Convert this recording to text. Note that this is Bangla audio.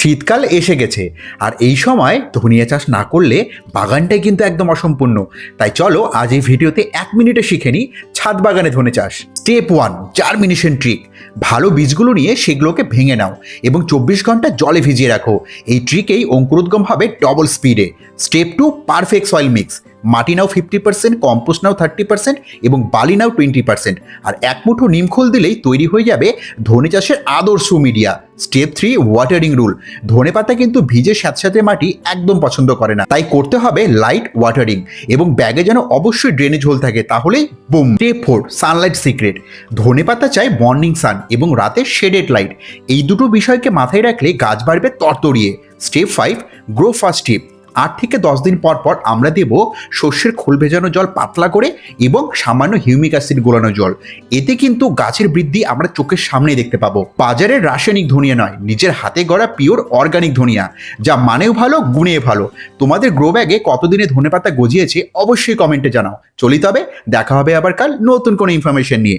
শীতকাল এসে গেছে। আর এই সময় ধনিয়া চাষ না করলে বাগানটাই কিন্তু একদম অসম্পূর্ণ। তাই চলো আজ এই ভিডিওতে এক মিনিটে শিখে নিই ছাদ বাগানে ধনে চাষ। স্টেপ ওয়ান জার্মিনেশন ট্রিক ভালো বীজগুলো নিয়ে সেগুলোকে ভেঙে নাও এবং চব্বিশ ঘণ্টা জলে ভিজিয়ে রাখো। এই ট্রিকেই অঙ্কুরোদ্গম হবে ডবল স্পিডে step two perfect soil mix মাটি নাও ফিফটি পার্সেন্ট কম্পোস্ট নাও থার্টি পার্সেন্ট এবং বালি নাও টোয়েন্টি পার্সেন্ট আর এক মুঠো নিমখোল দিলেই তৈরি হয়ে যাবে ধনে চাষের আদর্শ media step three watering rule ধনে পাতা কিন্তু ভিজে স্যাঁতস্যাঁতে মাটি একদম পছন্দ করে না। তাই করতে হবে লাইট ওয়াটারিং এবং ব্যাগে যেন অবশ্যই ড্রেনেজ হোল থাকে তাহলেই boom step four sunlight secret ধনে পাতা চাই মর্নিং সান এবং রাতে শেডেড লাইট এই দুটো বিষয়কে মাথায় রাখলে গাছ বাড়বে তরতরিয়ে। Step five grow first tip আট থেকে দশ দিন পর পর আমরা দেব শস্যের খোল ভেজানো জল পাতলা করে এবং সামান্য হিউমিক অ্যাসিড গোলানো জল। এতে কিন্তু গাছের বৃদ্ধি আমরা চোখের সামনেই দেখতে পাবো। বাজারের রাসায়নিক ধনিয়া নয়, নিজের হাতে গড়া পিওর অর্গানিক ধনিয়া, যা মানেও ভালো, গুণেও ভালো। তোমাদের গ্রো ব্যাগে কতদিনে ধনেপাতা গজিয়েছে অবশ্যই কমেন্টে জানাও। চলি তবে, দেখা হবে আবার কাল নতুন কোনো ইনফরমেশন নিয়ে।